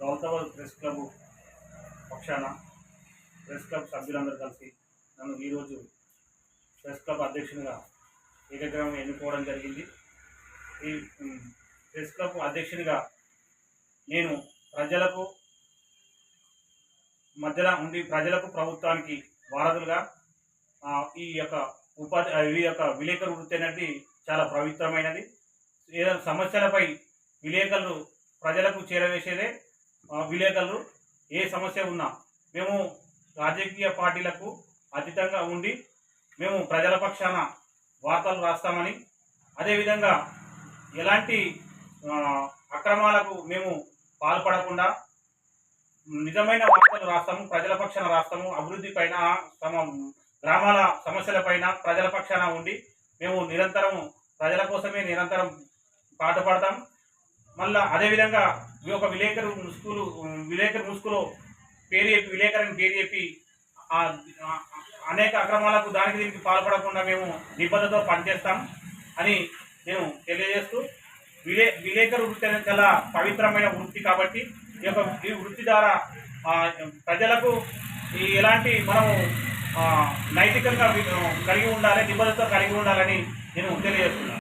గౌతమల్ press club పక్షాన press club సభ్యులందరూ కలిసి నన్ను ఈరోజు ప్రెస్ క్లబ్ అధ్యక్షునిగా ఏకగ్రహం ఎన్నుకోవడం జరిగింది. ఈ ప్రెస్ క్లబ్ అధ్యక్షునిగా నేను ప్రజలకు మధ్యలో ఉండి ప్రజలకు ప్రభుత్వానికి వారధులుగా ఈ యొక్క ఉపాధి ఈ యొక్క విలేకరు వృత్తి అనేది చాలా పవిత్రమైనది. ఏదైనా సమస్యలపై విలేకరులు ప్రజలకు చేరవేసేదే విలేకరులు ఏ సమస్య ఉన్నా మేము రాజకీయ పార్టీలకు అతీతంగా ఉండి మేము ప్రజల పక్షాన వార్తలు రాస్తామని అదేవిధంగా ఎలాంటి అక్రమాలకు మేము పాల్పడకుండా నిజమైన వార్తలు రాస్తాము ప్రజల పక్షాన రాస్తాము అభివృద్ధి పైన తమ గ్రామాల సమస్యలపైన ప్రజల పక్షాన ఉండి మేము నిరంతరం ప్రజల కోసమే నిరంతరం పాటుపడతాం మళ్ళా అదేవిధంగా ఈ యొక్క విలేకరు ముసుగులు విలేకరు ముసుగులో పేరు చెప్పి విలేకరుని పేరు చెప్పి ఆ అనేక అక్రమాలకు దానికి దీనికి పాల్పడకుండా మేము నిబద్ధతో పనిచేస్తాం అని నేను తెలియజేస్తూ విలే విలేకరు వృత్తి అనేది చాలా పవిత్రమైన వృత్తి కాబట్టి ఈ యొక్క ఈ వృత్తి ద్వారా ప్రజలకు ఈ ఎలాంటి మనము నైతికంగా కలిగి ఉండాలి నిబద్ధతో కలిగి ఉండాలని నేను తెలియజేస్తున్నాను